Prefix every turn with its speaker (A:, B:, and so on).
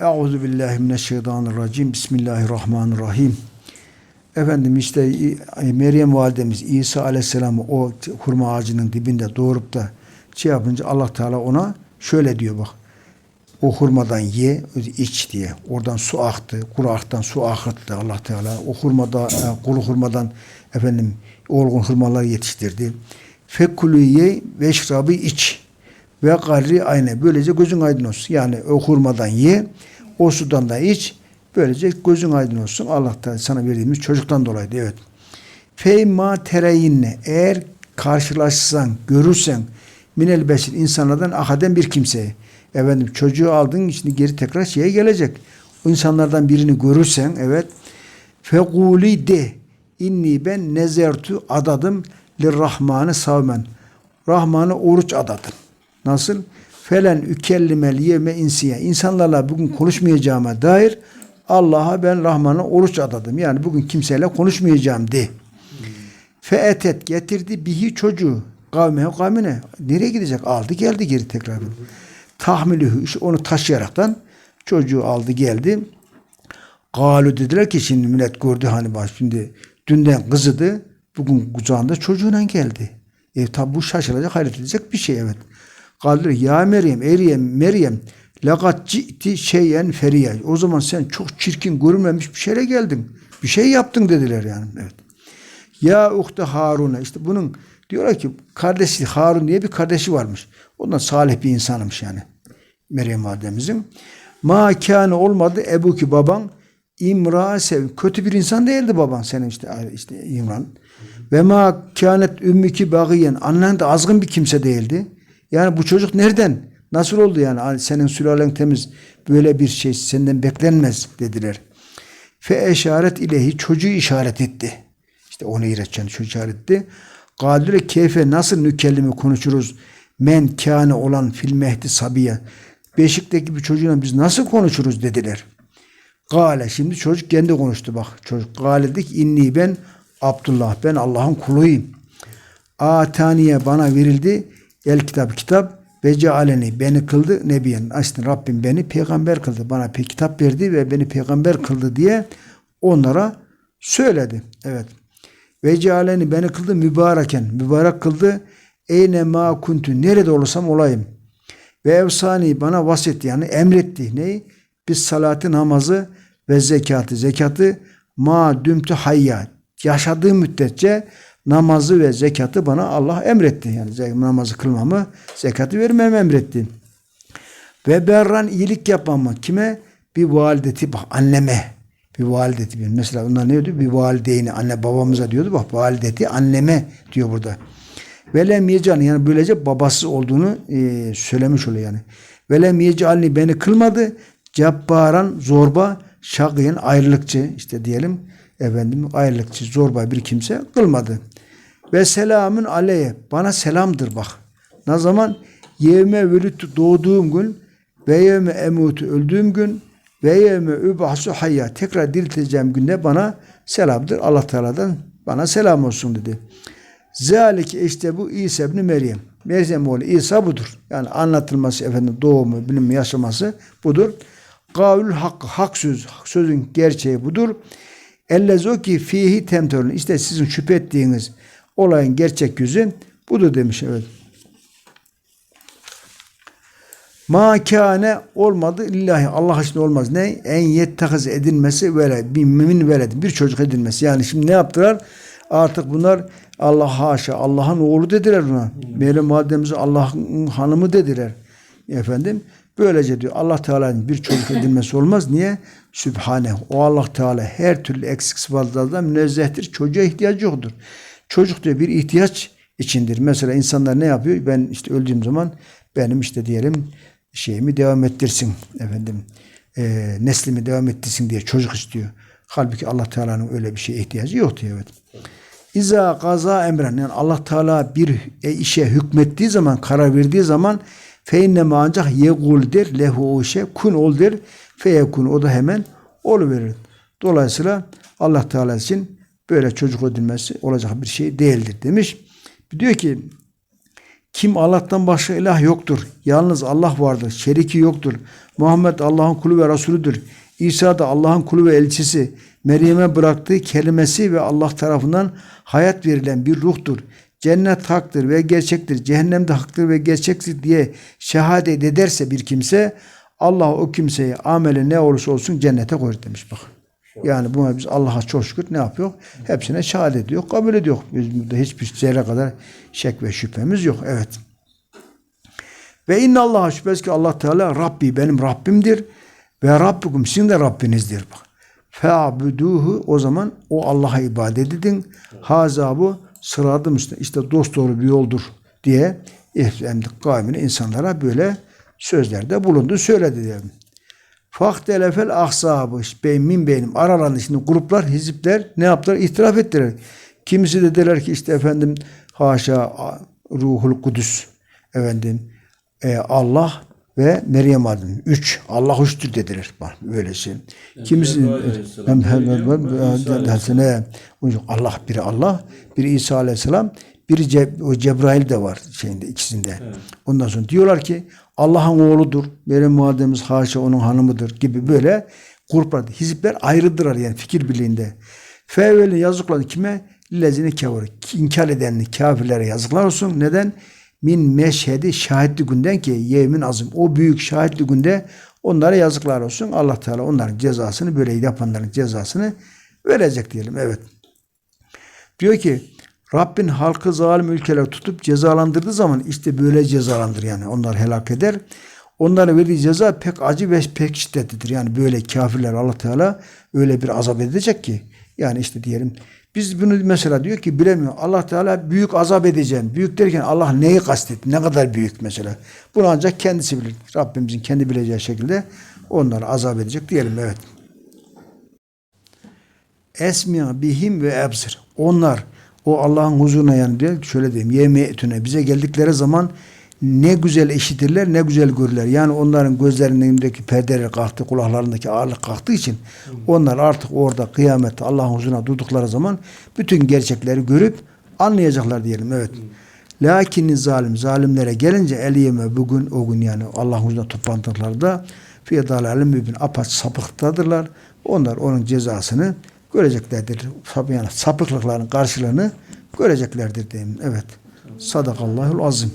A: Euzu billahi mineşşeytanirracim. Bismillahirrahmanirrahim. Efendim işte Meryem validemiz İsa aleyhisselamı o hurma ağacının dibinde doğurup da şey yapınca Allah Teala ona şöyle diyor bak. O hurmadan ye, iç diye. Oradan su aktı. Kuru aktan su akıttı Allah Teala. O hurmada, e, kuru hurmadan efendim olgun hurmalar yetiştirdi. Fekulü ye ve şrabı iç. Ve garri aynı. Böylece gözün aydın olsun. Yani o hurmadan ye, o sudan da iç. Böylece gözün aydın olsun. Allah da sana verdiğimiz çocuktan dolayı. Evet. Feyma tereyinne eğer karşılaşsan, görürsen minel beşir insanlardan ahaden bir kimseye efendim çocuğu aldın şimdi geri tekrar şeye gelecek. O insanlardan birini görürsen evet fekuli de inni ben nezertu adadım lirrahmanı savmen. Rahmanı oruç adadım. Nasıl? Felen ükellimel yevme insiye. İnsanlarla bugün konuşmayacağıma dair Allah'a ben Rahman'a oruç adadım. Yani bugün kimseyle konuşmayacağım de. Feetet getirdi bihi çocuğu. Kavme kavmine. Nereye gidecek? Aldı geldi geri tekrar. Tahmilühü. işte onu taşıyaraktan çocuğu aldı geldi. Galu dediler ki şimdi millet gördü hani bak şimdi dünden kızıdı. Bugün kucağında çocuğuna geldi. E tabi bu şaşılacak hayret edecek bir şey evet. Kaldır ya Meryem, Meryem, Meryem lakat ci'ti şeyen feriye. O zaman sen çok çirkin görünmemiş bir şeyle geldin. Bir şey yaptın dediler yani. Evet. Ya uhte Harun'a işte bunun diyorlar ki kardeşi Harun diye bir kardeşi varmış. Ondan salih bir insanmış yani. Meryem validemizin. Ma olmadı Ebu ki baban imra sev. Kötü bir insan değildi baban senin işte işte İmran. Ve ma kânet ümmüki bagiyen. Annen de azgın bir kimse değildi. Yani bu çocuk nereden? Nasıl oldu yani? Senin sülalen temiz. Böyle bir şey senden beklenmez dediler. Fe eşaret ilehi çocuğu işaret etti. İşte onu iğretçen çocuğu işaret etti. Kadire keyfe nasıl nükellimi konuşuruz? Men kâne olan fil mehdi sabiye. Beşikteki bir çocuğuna biz nasıl konuşuruz dediler. Gale şimdi çocuk kendi konuştu bak. Çocuk gale dedik inni ben Abdullah ben Allah'ın kuluyum. Ataniye bana verildi el kitap kitap ve cealeni beni kıldı nebiyen. Aslında Rabbim beni peygamber kıldı. Bana bir kitap verdi ve beni peygamber kıldı diye onlara söyledi. Evet. Ve cealeni beni kıldı mübareken. Mübarek kıldı. Eyne ma kuntu. Nerede olursam olayım. Ve efsani bana vasetti yani emretti. Neyi? Biz salatı namazı ve zekatı. Zekatı ma dümtü hayya. Yaşadığım müddetçe namazı ve zekatı bana Allah emretti. Yani namazı kılmamı, zekatı vermemi emretti. Ve berran iyilik yapmamı kime? Bir valideti bak anneme. Bir valideti. Mesela onlar ne diyor? Bir valideyni anne babamıza diyordu. Bak valideti anneme diyor burada. Ve lem yecan yani böylece babası olduğunu e, söylemiş oluyor yani. Ve lem yecalni beni kılmadı. Cabbaran zorba şakiyen ayrılıkçı işte diyelim efendim ayrılıkçı zorba bir kimse kılmadı. Ve selamın aleyhe bana selamdır bak. Ne zaman yevme vülüt doğduğum gün ve yevme emutu öldüğüm gün ve yevme übahsu hayya tekrar dirilteceğim günde bana selamdır. Allah Teala'dan bana selam olsun dedi. Zalike işte bu İsa ibn Meryem. Meryem oğlu İsa budur. Yani anlatılması efendim doğumu, bilim yaşaması budur. Kavlül hak, hak söz, sözün gerçeği budur. Ellezo ki fihi temtörün. İşte sizin şüphe ettiğiniz olayın gerçek yüzü budur demiş evet. Ma kâne olmadı illahi Allah için olmaz. Ne? En yettehiz edilmesi veled. Bir mümin veled. Bir çocuk edilmesi. Yani şimdi ne yaptılar? Artık bunlar Allah haşa Allah'ın oğlu dediler buna. Meryem validemize Allah'ın hanımı dediler. Efendim böylece diyor Allah Teala'nın bir çocuk edilmesi olmaz. Niye? Sübhane. O Allah Teala her türlü eksik sıfatlardan münezzehtir. Çocuğa ihtiyacı yoktur. Çocuk diyor bir ihtiyaç içindir. Mesela insanlar ne yapıyor? Ben işte öldüğüm zaman benim işte diyelim şeyimi devam ettirsin efendim. E, neslimi devam ettirsin diye çocuk istiyor. Halbuki Allah Teala'nın öyle bir şeye ihtiyacı yok diyor. Evet. İza kaza emren yani Allah Teala bir işe hükmettiği zaman, karar verdiği zaman feinneme ancak yegul der lehu o işe kun ol der feyekun o da hemen olu verir. Dolayısıyla Allah Teala için böyle çocuk edilmesi olacak bir şey değildir demiş. Diyor ki Kim Allah'tan başka ilah yoktur. Yalnız Allah vardır. Şeriki yoktur. Muhammed Allah'ın kulu ve Resulüdür. İsa da Allah'ın kulu ve elçisi. Meryem'e bıraktığı kelimesi ve Allah tarafından hayat verilen bir ruhtur. Cennet haktır ve gerçektir. Cehennem de haktır ve gerçektir diye şehadet ederse bir kimse Allah o kimseyi ameli ne olursa olsun cennete koyar demiş bak. Yani buna biz Allah'a çok şükür ne yapıyor? Hepsine şehadet ediyor, kabul ediyor. Bizim de hiçbir zerre kadar şek ve şüphemiz yok. Evet. Ve inna Allah'a şüphesiz ki Allah Teala Rabbi benim Rabbimdir ve Rabbukum sizin de Rabbinizdir. Bak. Fe'abuduhu o zaman o Allah'a ibadet edin. Haza bu sıradım işte, işte dost doğru bir yoldur diye efendik kavmine insanlara böyle sözlerde bulundu söyledi diyelim. Faktelefel ahsabı beymin beynim aralarında şimdi gruplar, hizipler ne yaptılar? İtiraf ettiler. Kimisi dediler ki işte efendim haşa ruhul kudüs efendim e, Allah ve Meryem adın. Üç. Allah üçtür dediler. Bak böyle şey. Kimisi Hem- hem-? Allah biri Allah, biri İsa aleyhisselam, biri Ce- o Cebrail de var şeyinde ikisinde. Ondan sonra diyorlar ki Allah'ın oğludur. Meryem validemiz haşa onun hanımıdır gibi böyle gruplar, hizipler ayrıdırlar yani fikir birliğinde. Fevveli yazıklar kime? Lezini kavur. İnkar edenli kafirlere yazıklar olsun. Neden? Min meşhedi şahitli günden ki yevmin azim. O büyük şahitli günde onlara yazıklar olsun. Allah Teala onların cezasını böyle yapanların cezasını verecek diyelim. Evet. Diyor ki Rabbin halkı zalim ülkeler tutup cezalandırdığı zaman işte böyle cezalandır yani. Onlar helak eder. Onlara verdiği ceza pek acı ve pek şiddetlidir. Yani böyle kafirler Allah Teala öyle bir azap edecek ki. Yani işte diyelim biz bunu mesela diyor ki bilemiyor. Allah Teala büyük azap edeceğim. Büyük derken Allah neyi kastetti? Ne kadar büyük mesela? Bunu ancak kendisi bilir. Rabbimizin kendi bileceği şekilde onları azap edecek diyelim evet. Esmiya bihim ve ebsir. Onlar o Allah'ın huzuruna yani diyor, şöyle diyeyim yemeyetüne bize geldikleri zaman ne güzel işitirler ne güzel görürler. Yani onların gözlerindeki perdeler kalktı, kulaklarındaki ağırlık kalktığı için onlar artık orada kıyamette Allah'ın huzuruna durdukları zaman bütün gerçekleri görüp anlayacaklar diyelim. Evet. Lakin zalim zalimlere gelince eliyeme bugün o gün yani Allah'ın huzuruna toplantılarda fi dalalim mübin apaç sapıktadırlar. Onlar onun cezasını göreceklerdir. Yani sapıklıkların karşılığını göreceklerdir diyeyim. Evet. Sadakallahul azim.